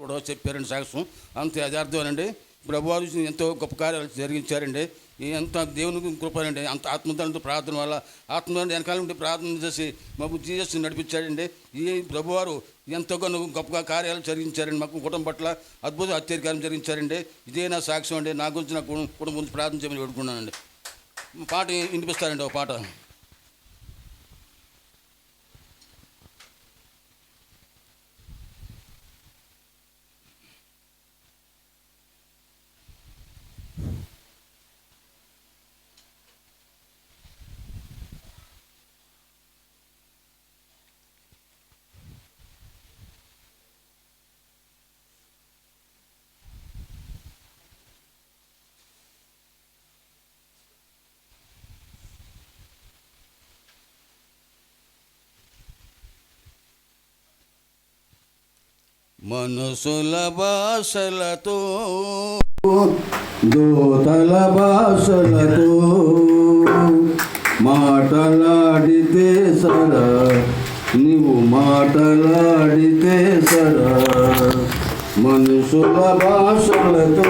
కూడా చెప్పారండి సాక్ష్యం. అంత యథార్థమేనండి. ప్రభువారు ఎంతో గొప్ప కార్యాలు జరిగించారండి. ఎంత దేవునికి కృపనండి. అంత ఆత్మదంతో ప్రార్థన వల్ల ఆత్మ వెనకాల నుండి ప్రార్థన చేసి మాకు జీజస్ నడిపించాడండి. ఈ ప్రభువారు ఎంతగానో గొప్పగా కార్యాలు జరిగించారండి. మాకు కుటుంబం పట్ల అద్భుత అత్యధికారం జరిగించారండి. ఇదే నా సాక్ష్యం అండి. నా గురించి నా కుటుంబం కుటుంబం గురించి ప్రార్థన చేయమని పెట్టుకున్నానండి పాట వినిపిస్తారండి ఒక పాట. మనసుల భాషలతో దూతల భాషలతో మాటలాడితే సరా నీవు మాటలాడితే సరా మనుషుల భాషలతో.